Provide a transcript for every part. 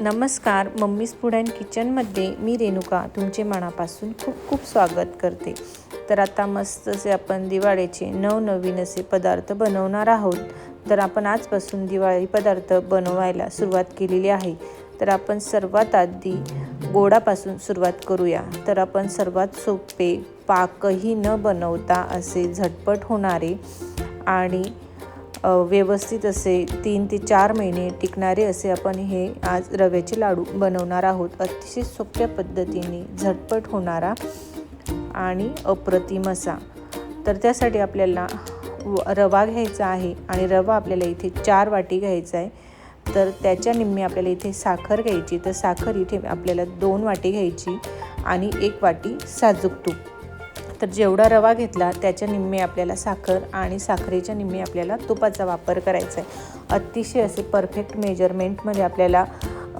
नमस्कार mummies food and किचनमध्ये मी रेणुका तुमचे मनापासून खूप खूप स्वागत करते. तर आता मस्त असे आपण दिवाळीचे नवनवीन असे पदार्थ बनवणार आहोत. तर आपण आजपासून दिवाळी पदार्थ बनवायला सुरुवात केलेली आहे. तर आपण सर्वात आधी गोडापासून सुरुवात करूया. तर आपण सर्वात सोपे पाकही न बनवता असे झटपट होणारे आणि व्यवस्थित असे तीन ते चार महिने टिकणारे असे आपण हे आज रव्याचे लाडू बनवणार आहोत. अतिशय सोप्या पद्धतीने झटपट होणारा आणि अप्रतिम असा. तर त्यासाठी आपल्याला व- रवा घ्यायचा आहे आणि रवा आपल्याला इथे चार वाटी घ्यायचा आहे. तर त्याच्या निम्मे आपल्याला इथे साखर घ्यायची. तर साखर इथे आपल्याला दोन वाटी घ्यायची आणि एक वाटी साजूक तूप. तर जेवढा रवा घेतला त्याच्या निम्मे आपल्याला साखर आणि साखरेच्या निम्मे आपल्याला तुपाचा वापर करायचा आहे. अतिशय असे परफेक्ट मेजरमेंटमध्ये आपल्याला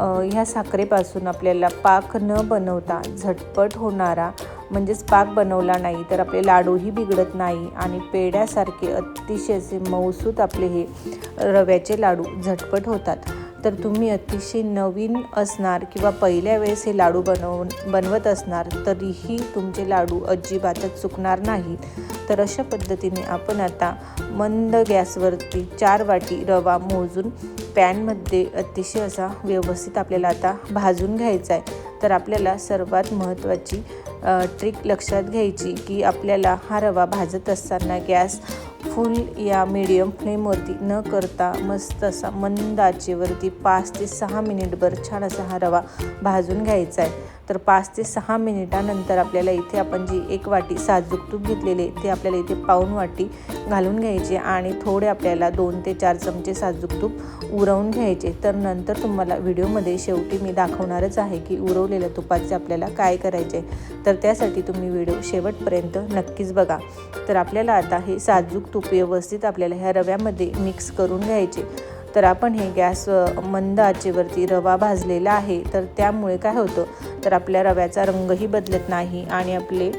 ह्या साखरेपासून आपल्याला पाक न बनवता झटपट होणारा म्हणजेच पाक बनवला नाही तर आपले लाडूही बिघडत नाही आणि पेड्यासारखे अतिशय असे मऊसूत आपले हे रव्याचे लाडू झटपट होतात. तर तुम्ही अतिशय नवीन असणार किंवा पहिल्या वेळेस हे लाडू बनवून बनवत असणार तरीही तुमचे लाडू अजिबातच चुकणार नाहीत तर अशा पद्धतीने आपण आता मंद गॅसवरती चार वाटी रवा मोजून पॅनमध्ये अतिशय असा व्यवस्थित आपल्याला आता भाजून घ्यायचा आहे. तर आपल्याला सर्वात महत्त्वाची ट्रिक लक्षात घ्यायची की आपल्याला हा रवा भाजत असताना गॅस फुल या मीडियम फ्लेमवरती न करता मस्त असा मंद आचेवरती पाच ते सहा मिनिटभर छान असा हा रवा भाजून घ्यायचा आहे. तर पाच ते सहा मिनिटानंतर आपल्याला इथे आपण जी एक वाटी साजूक तूप घेतलेले ते आपल्याला इथे पाऊन वाटी घालून घ्यायचे आणि थोडे आपल्याला दोन ते चार चमचे साजूक तूप उरवून घ्यायचे. तर नंतर तुम्हाला व्हिडिओमध्ये शेवटी मी दाखवणारच आहे की उरवलेल्या तुपाचे आपल्याला काय करायचे तर त्यासाठी तुम्ही व्हिडिओ शेवटपर्यंत नक्कीच बघा. तर आपल्याला आता हे साजूक तूप व्यवस्थित आपल्याला ह्या रव्यामध्ये मिक्स करून घ्यायचे. तर आपण हे गॅस मंद आचेवरती रवा भाजलेला आहे तर त्यामुळे काय होतं तर आपल्या रव्याचा रंगही बदलत नाही आणि आपले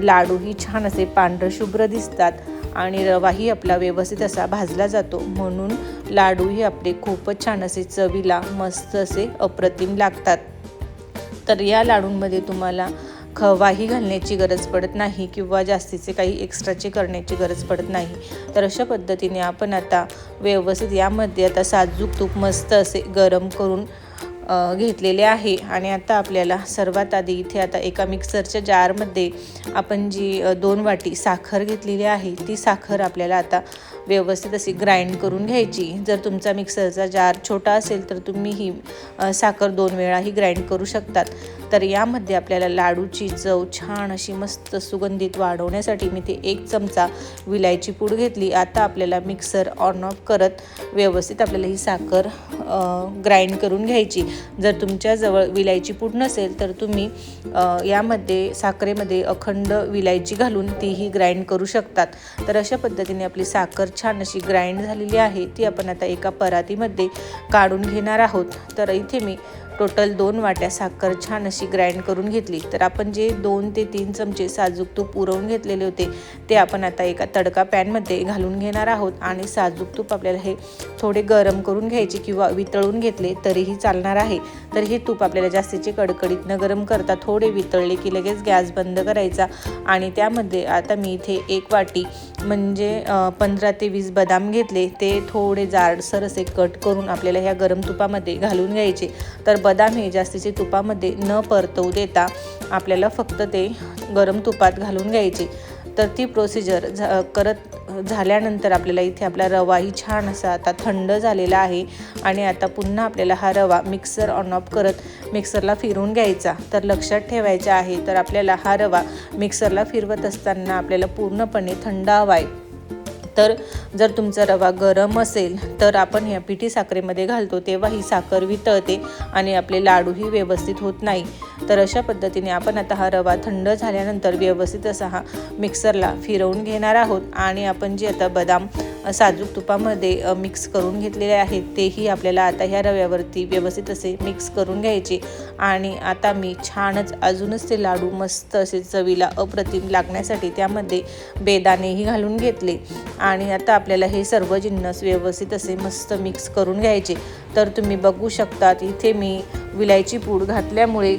लाडूही छान असे पांढरशुभ्र दिसतात आणि रवाही आपला व्यवस्थित असा भाजला जातो. म्हणून लाडूही आपले खूपच छान असे चवीला मस्त असे अप्रतिम लागतात. तर या लाडूंमध्ये तुम्हाला खवाही घालण्याची गरज पडत नाही किंवा जास्तीचे काही एक्स्ट्राचे करण्याची गरज पडत नाही. तर अशा पद्धतीने आपण आता व्यवस्थित यामध्ये आता साजूक तूप मस्त असे गरम करून घेतलेले आहे. आणि आता आपल्याला सर्वात आधी इथे आता एका मिक्सरच्या जारमध्ये आपण जी दोन वाटी साखर घेतलेली आहे ती साखर आपल्याला आता व्यवस्थित अशी ग्राइंड करून घ्यायची. जर तुमचा मिक्सरचा जार छोटा असेल तर तुम्ही ही साखर दोन वेळाही ग्राइंड करू शकतात. तर यामध्ये आपल्याला लाडूची चव छान अशी मस्त सुगंधित वाढवण्यासाठी मी ते एक चमचा विलायची पूड घेतली. आता आपल्याला मिक्सर ऑन ऑफ करत व्यवस्थित आपल्याला ही साखर ग्राइंड करून घ्यायची. जर तुमच्याजवळ विलायची पूड नसेल तर तुम्ही यामध्ये साखरेमध्ये अखंड विलायची घालून तीही ग्राइंड करू शकतात. तर अशा पद्धतीने आपली साखर छान अशी ग्राइंड झालेली आहे ती आपण आता एका परातीमध्ये काढून घेणार आहोत. तर इथे मी टोटल दोन वाट्या साखर छान अशी ग्राइंड करून घेतली. तर आपण जे दोन ते तीन चमचे साजूक तूप उरवून घेतलेले होते ते आपण आता एका तडका पॅनमध्ये घालून घेणार आहोत. आणि साजूक तूप आपल्याला हे थोडे गरम करून घ्यायचे किंवा वितळून घेतले तरीही चालणार आहे. तर हे तूप आपल्याला जास्तीचे कडकडीत न गरम करता थोडे वितळले की लगेच गॅस बंद करायचा. आणि त्यामध्ये आता मी इथे एक वाटी म्हणजे पंधरा ते वीस बदाम घेतले. ते थोडे जाडसर असे कट करून आपल्याला ह्या गरम तुपामध्ये घालून घ्यायचे. तर बदाम हे जास्तीचे तुपामध्ये न परतवू देता आपल्याला फक्त ते गरम तुपात घालून घ्यायचे. तर ती प्रोसिजर झा करत झाल्यानंतर आपल्याला इथे आपला रवाही छान असा आता थंड झालेला आहे. आणि आता पुन्हा आपल्याला हा रवा मिक्सर ऑन ऑफ करत मिक्सरला फिरून घ्यायचा. तर लक्षात ठेवायचा आहे तर आपल्याला हा रवा मिक्सरला फिरवत असताना आपल्याला पूर्णपणे थंड हवा आहे. तर जर तुमचा रवा गरम असेल तर आपण ह्या पिठी साखरेमध्ये घालतो. तेव्हा ही साखर वितळते आणि आपले लाडूही व्यवस्थित होत नाही. तर अशा पद्धतीने आपण आता हा रवा थंड झाल्यानंतर व्यवस्थित असा हा मिक्सरला फिरवून घेणार आहोत. आणि आपण जे आता बदाम साजूक तुपामध्ये मिक्स करून घेतलेले आहेत तेही आपल्याला आता ह्या रव्यावरती व्यवस्थित असे मिक्स करून घ्यायचे. आणि आता मी छानच अजूनच ते लाडू मस्त असे चवीला अप्रतिम लागण्यासाठी त्यामध्ये बेदाणेही घालून घेतले. आणि आता आपल्याला हे सर्व जिन्नस व्यवस्थित असे मस्त मिक्स करून घ्यायचे. तर तुम्ही बघू शकतात इथे मी विलायची पूड घातल्यामुळे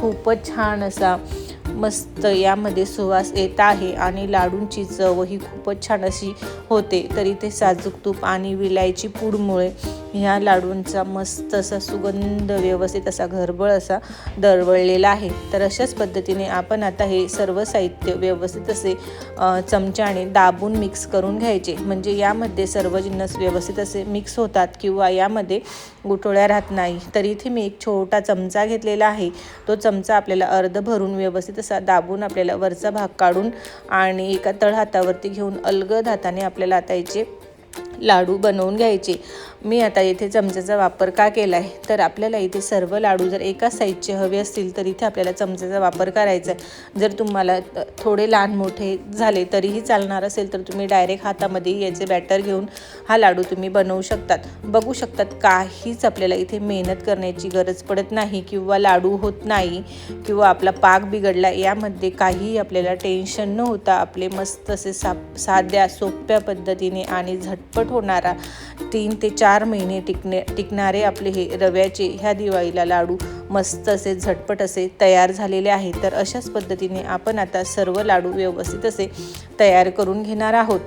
खूपच छान असा मस्त यामध्ये सुवास येत आहे आणि लाडूंची चव ही खूपच छान अशी होते. तर इथे साजूक तूप आणि विलायची पूडमुळे ह्या लाडूंचा मस्त असा सुगंध व्यवस्थित असा घरबळ असा दरवळलेला आहे. तर अशाच पद्धतीने आपण आता हे सर्व साहित्य व्यवस्थित असे चमच्याने दाबून मिक्स करून घ्यायचे. म्हणजे यामध्ये सर्व जिन्नस व्यवस्थित असे मिक्स होतात किंवा यामध्ये गुठोळ्या राहत नाही. तर इथे मी एक छोटा चमचा घेतलेला आहे. तो चमचा आपल्याला अर्ध भरून व्यवस्थित असा दाबून आपल्याला वरचा भाग काढून आणि एका तळ हातावरती घेऊन अलगद हाताने आपल्याला आता याचे लाडू बनवून घ्यायचे. मी आता इथे चमच्याचा वापर का केला आहे तर आपल्याला इथे सर्व लाडू जर एका साईजचे हवे असतील तर इथे आपल्याला चमच्याचा वापर करायचा आहे जर तुम्हाला थोडे लहान मोठे झाले तरीही चालणार असेल तर तुम्ही डायरेक्ट हातामध्ये याचे बॅटर घेऊन हा लाडू तुम्ही बनवू शकतात. बघू शकतात काहीच आपल्याला इथे मेहनत करण्याची गरज पडत नाही किंवा लाडू होत नाही किंवा आपला पाक बिघडला यामध्ये काहीही आपल्याला टेन्शन न होता आपले मस्त असे सा साध्या सोप्या पद्धतीने आणि झटपट होणारा. तीन ते चार महिने टिकणे टिकणारे आपले हे रव्याचे ह्या दिवाळीला लाडू मस्त असे झटपट असे तयार झालेले आहेत. तर अशाच पद्धतीने आपण आता सर्व लाडू व्यवस्थित असे तयार करून घेणार आहोत.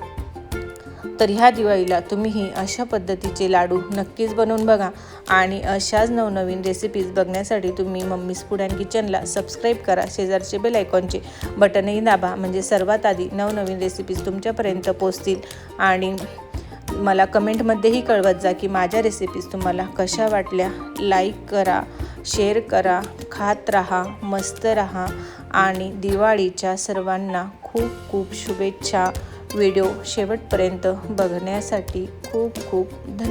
तर ह्या दिवाळीला तुम्हीही अशा पद्धतीचे लाडू नक्कीच बनवून बघा. आणि अशाच नवनवीन रेसिपीज बघण्यासाठी तुम्ही मम्मीज फूड अँड किचनला सबस्क्राईब करा. शेजारचे बेल आयकॉनचे बटनही दाबा. म्हणजे सर्वात आधी नवनवीन रेसिपीज तुमच्यापर्यंत पोचतील आणि मला कमेंटमध्येही कळवत जा की माझ्या रेसिपीज तुम्हाला कशा वाटल्या. लाईक करा शेअर करा खात राहा मस्त राहा आणि दिवाळीच्या सर्वांना खूप खूप शुभेच्छा. व्हिडिओ शेवटपर्यंत बघण्यासाठी खूप खूप धन्यवाद.